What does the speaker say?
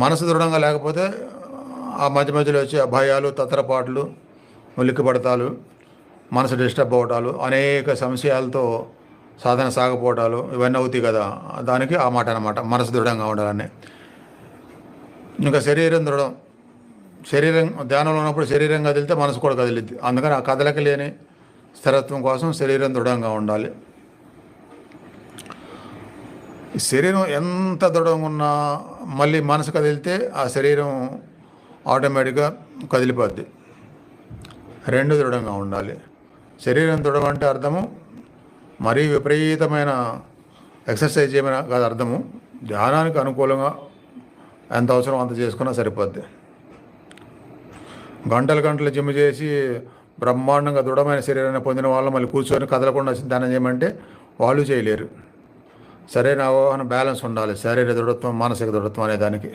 మనసు దృఢంగా లేకపోతే ఆ మధ్య మధ్యలో వచ్చే భయాలు తత్రపాట్లు ఉలిక్కిపడతాలు మనసు డిస్టర్బ్ అవటాలు అనేక సంశయాలతో సాధన సాగపోవటాలు ఇవన్నీ అవుతాయి కదా. దానికి ఆ మాట అనమాట మనసు దృఢంగా ఉండాలని. ఇంకా శరీరం దృఢం. శరీరం ధ్యానంలో ఉన్నప్పుడు శరీరం కదిలితే మనసు కూడా కదిలిద్ది. అందుకని ఆ కదలక లేని స్థిరత్వం కోసం శరీరం దృఢంగా ఉండాలి. ఈ శరీరం ఎంత దృఢంగా ఉన్నా మళ్ళీ మనసు కదిలితే ఆ శరీరం ఆటోమేటిక్గా కదిలిపోద్ది. రెండు దృఢంగా ఉండాలి. శరీరం దృఢం అంటే అర్థము మరీ విపరీతమైన ఎక్సర్సైజ్ చేయమని కాదు అర్థము. ధ్యానానికి అనుకూలంగా ఎంత అవసరం అంత చేసుకున్నా సరిపోద్ది. గంటలు గంటలు జిమ్ చేసి బ్రహ్మాండంగా దృఢమైన శరీరాన్ని పొందిన వాళ్ళు మళ్ళీ కూర్చొని కదలకుండా ధ్యానం చేయమంటే వాళ్ళు చేయలేరు. సరైన అవగాహన బ్యాలెన్స్ ఉండాలి. శారీరక దృఢత్వం మానసిక దృఢత్వం అనే దానికి.